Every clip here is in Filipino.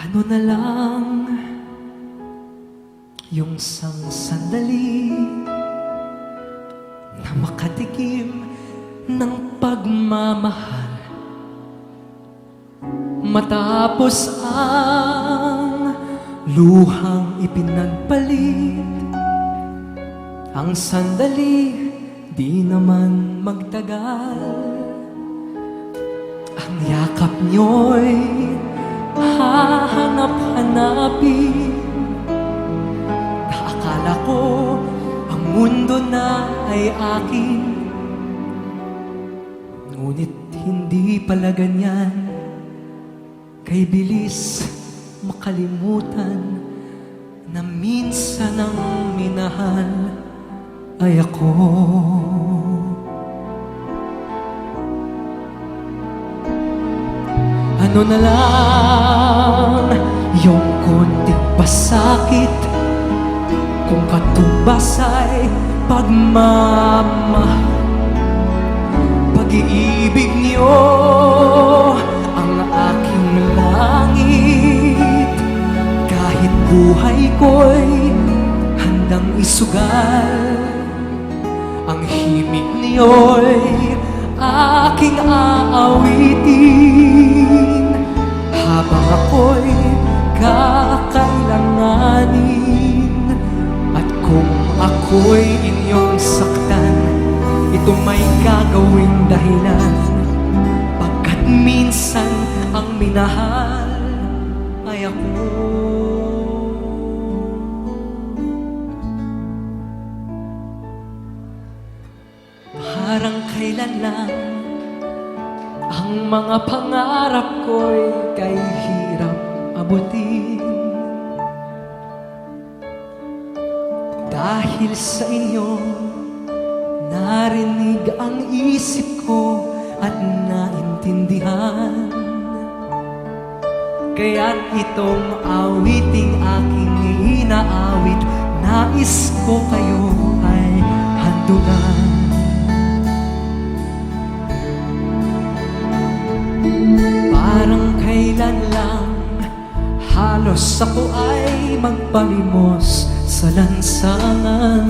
Ano na lang yung sang sandali na makatikim ng pagmamahal? Matapos ang luhang ipinagpalit ang sandali di naman magtagal. Ang yakap niyo'y hahanap-hanapin na akala ko ang mundo na ay akin. Ngunit hindi pala ganyan. Kay bilis makalimutan Na minsan ang minahal ay ako. Ano na lang yung konting pasakit Kung katumbas ay pagmamahal. Pag-iibig niyo ang aking langit. Kahit buhay ko'y handang isugal Ang himig niyo'y aking Habang ako'y kakailanganin. At kung ako'y inyong saktan Ito may gagawing dahilan. Pagkat minsan ang minahal ay ako. Parang kailan lang Ang mga pangarap ko'y kay hirap abutin. Dahil sa inyo Narinig ang isip ko at naintindihan. Kaya't itong awiting aking inaawit Nais ko kayo ay handugan Halos ako ay magpalimos sa lansangan.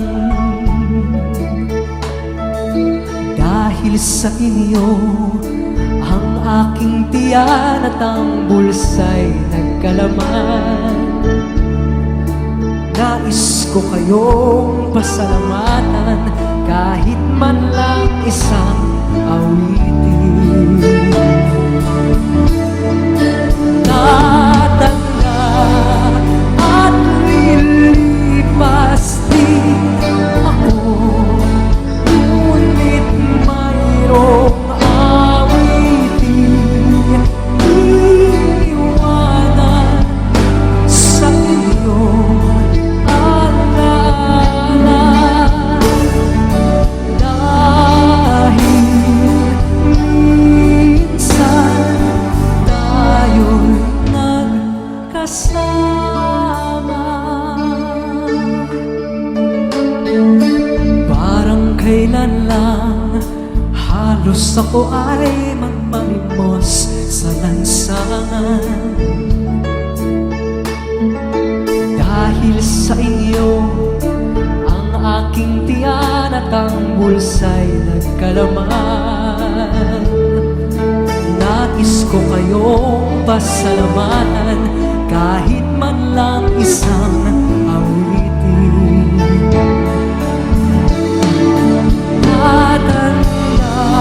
Dahil sa inyo Ang aking tiyan at ang bulsa'y nagkalaman. Nais ko kayong pasalamatan Kahit man lang isang Halos ako ay magpalimos sa lansangan. Dahil sa inyo ang aking tiyan at ang bulsa'y nagkalaman. Nais ko kayong pasalamatan Kahit man lang isang awitin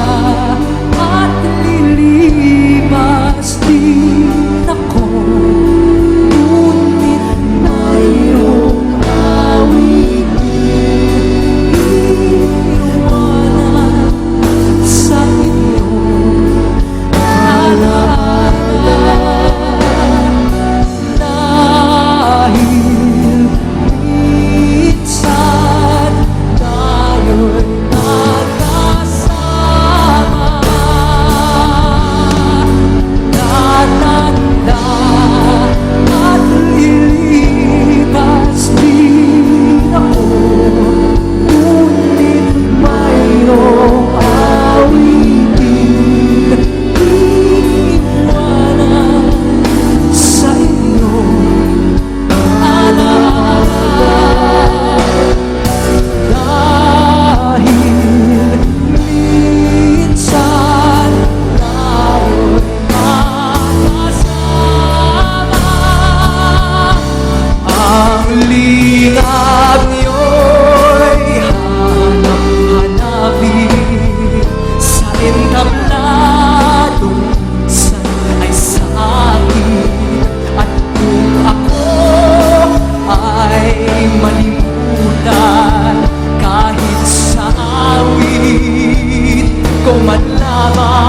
heart. ko man lamang.